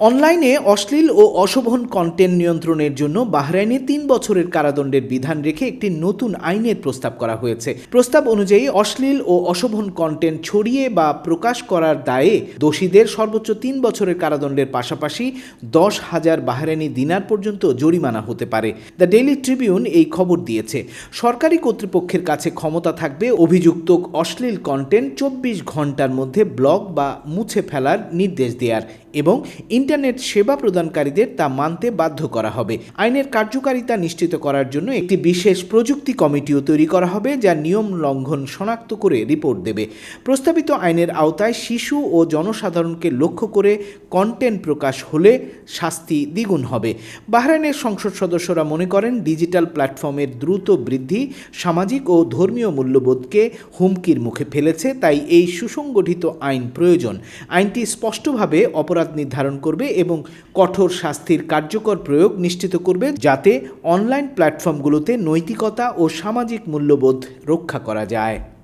অনলাইনে অশ্লীল ও অশোভন কন্টেন্ট নিয়ন্ত্রণের জন্য বাহরাইনে তিন বছরের কারাদণ্ডের বিধান রেখে একটি নতুন আইনের প্রস্তাব করা হয়েছে। প্রস্তাব অনুযায়ী অশ্লীল ও অশোভন কন্টেন্ট ছড়িয়ে বা প্রকাশ করার দায়ে দোষীদের সর্বোচ্চ তিন বছরের কারাদণ্ডের পাশাপাশি দশ হাজার বাহরাইনি দিনার পর্যন্ত জরিমানা হতে পারে। দ্য ডেইলি ট্রিবিউন এই খবর দিয়েছে। সরকারি কর্তৃপক্ষের কাছে ক্ষমতা থাকবে অভিযুক্ত অশ্লীল কন্টেন্ট চব্বিশ ঘণ্টার মধ্যে ব্লক বা মুছে ফেলার নির্দেশ দেওয়ার এবং ইন্টারনেট সেবা প্রদানকারীদের তা মানতে বাধ্য করা হবে। আইনের কার্যকারিতা নিশ্চিত করার জন্য একটি বিশেষ প্রযুক্তি কমিটিও তৈরি করা হবে, যা নিয়ম লঙ্ঘন শনাক্ত করে রিপোর্ট দেবে। প্রস্তাবিত আইনের আওতায় শিশু ও জনসাধারণকে লক্ষ্য করে কন্টেন্ট প্রকাশ হলে শাস্তি দ্বিগুণ হবে। বাহরাইনের সংসদ সদস্যরা মনে করেন, ডিজিটাল প্ল্যাটফর্মের দ্রুত বৃদ্ধি সামাজিক ও ধর্মীয় মূল্যবোধকে হুমকির মুখে ফেলেছে, তাই এই সুসংগঠিত আইন প্রয়োজন। আইনটি স্পষ্টভাবে অপরাধ নির্ধারণ করবে এবং কঠোর শাস্তির কার্যকর প্রয়োগ নিশ্চিত করবে যাতে অনলাইন প্ল্যাটফর্মগুলোতে নৈতিকতা ও সামাজিক মূল্যবোধ রক্ষা করা যায়।